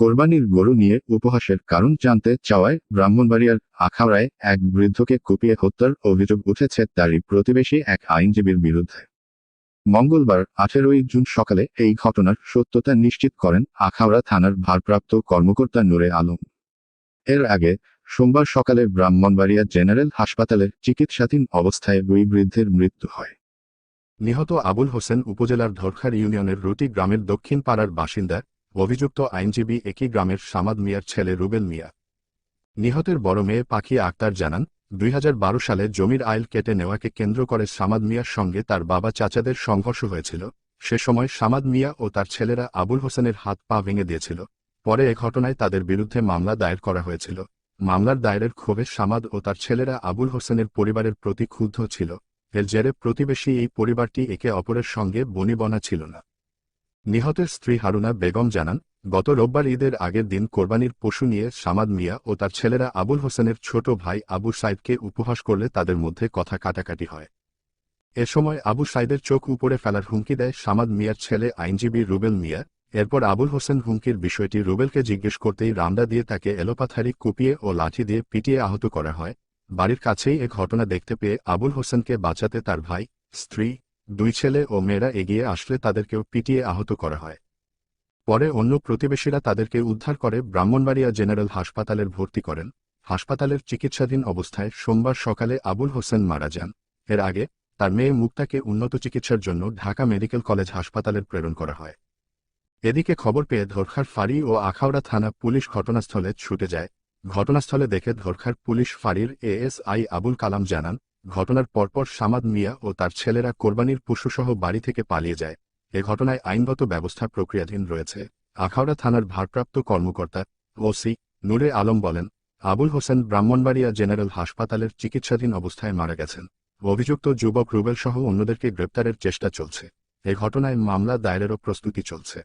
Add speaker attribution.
Speaker 1: কোরবানির গরু নিয়ে উপহাসের কারণ জানতে চাওয়ায় ব্রাহ্মণবাড়িয়ার আখাউড়ায় এক বৃদ্ধকে কুপিয়ে হত্যার অভিযোগ উঠেছে তারই প্রতিবেশী এক আইনজীবীর বিরুদ্ধে। মঙ্গলবার আঠেরোই জুন সকালে এই ঘটনার সত্যতা নিশ্চিত করেন আখাউড়া থানার ভারপ্রাপ্ত কর্মকর্তা নূরে আলম। এর আগে সোমবার সকালে ব্রাহ্মণবাড়িয়া জেনারেল হাসপাতালে চিকিৎসাধীন অবস্থায় দুই বৃদ্ধের মৃত্যু হয়।
Speaker 2: নিহত আবুল হোসেন উপজেলার ধরখার ইউনিয়নের রুটি গ্রামের দক্ষিণ পাড়ার বাসিন্দা অভিযুক্ত আইনজীবী একই গ্রামের সামাদ মিয়ার ছেলে রুবেল মিয়া। নিহতের বড় মেয়ে পাখি আক্তার জানান, দুই হাজার বারো সালে জমির আইল কেটে নেওয়াকে কেন্দ্র করে সামাদ মিয়ার সঙ্গে তার বাবা চাচাদের সংঘর্ষ হয়েছিল। সে সময় সামাদ মিয়া ও তার ছেলেরা আবুল হোসেনের হাত পা ভেঙে দিয়েছিল। পরে এ ঘটনায় তাদের বিরুদ্ধে মামলা দায়ের করা হয়েছিল। মামলার দায়েরের ক্ষোভে সামাদ ও তার ছেলেরা আবুল হোসেনের পরিবারের প্রতি ক্ষুব্ধ ছিল। এর জেরে প্রতিবেশী এই পরিবারটি একে অপরের সঙ্গে বনিবনা ছিল না। নিহতের স্ত্রী হারুনা বেগম জানান, গত রোববার ঈদের আগের দিন কোরবানির পশু নিয়ে সামাদ মিয়া ও তার ছেলেরা আবুল হোসেনের ছোট ভাই আবু সাইদকে উপহাস করলে তাদের মধ্যে কথা কাটাকাটি হয়। এ সময় আবু সাইদের চোখ উপরে ফেলার হুমকি দেয় সামাদ মিয়ার ছেলে আইনজীবী রুবেল মিয়া। এরপর আবুল হোসেন হুমকির বিষয়টি রুবেলকে জিজ্ঞেস করতেই রামদা দিয়ে তাকে এলোপাথারি কুপিয়ে ও লাঠি দিয়ে পিটিয়ে আহত করা হয়। বাড়ির কাছেই এ ঘটনা দেখতে পেয়ে আবুল হোসেনকে বাঁচাতে তার ভাই, স্ত্রী দুই ছেলে ও মেয়েরা এগিয়ে আসলে তাদেরকেও পিটিয়ে আহত করা হয়। পরে অন্য প্রতিবেশীরা তাদেরকে উদ্ধার করে ব্রাহ্মণবাড়িয়া জেনারেল হাসপাতালের ভর্তি করেন। হাসপাতালের চিকিৎসাধীন অবস্থায় সোমবার সকালে আবুল হোসেন মারা যান। এর আগে তার মেয়ে মুক্তাকে উন্নত চিকিৎসার জন্য ঢাকা মেডিকেল কলেজ হাসপাতালের প্রেরণ করা হয়। এদিকে খবর পেয়ে ধরখার ফাঁড়ি ও আখাউড়া থানা পুলিশ ঘটনাস্থলে ছুটে যায়। ঘটনাস্থলে দেখে ধরখার পুলিশ ফাঁড়ির এএসআই আবুল কালাম জানান ঘটনার পরপর সামাদ মিয়া ও তার ছেলেরা কোরবানির পশুসহ বাড়ি থেকে পালিয়ে যায়। এ ঘটনায় আইনগত ব্যবস্থা প্রক্রিয়াধীন রয়েছে। আখাউড়া থানার ভারপ্রাপ্ত কর্মকর্তা ওসি নুরে আলম বলেন, আবুল হোসেন ব্রাহ্মণবাড়িয়া জেনারেল হাসপাতালের চিকিৎসাধীন অবস্থায় মারা গেছেন। অভিযুক্ত যুবক রুবেল সহ অন্যদেরকে গ্রেপ্তারের চেষ্টা চলছে। এ ঘটনায় মামলা দায়েরেরও প্রস্তুতি চলছে।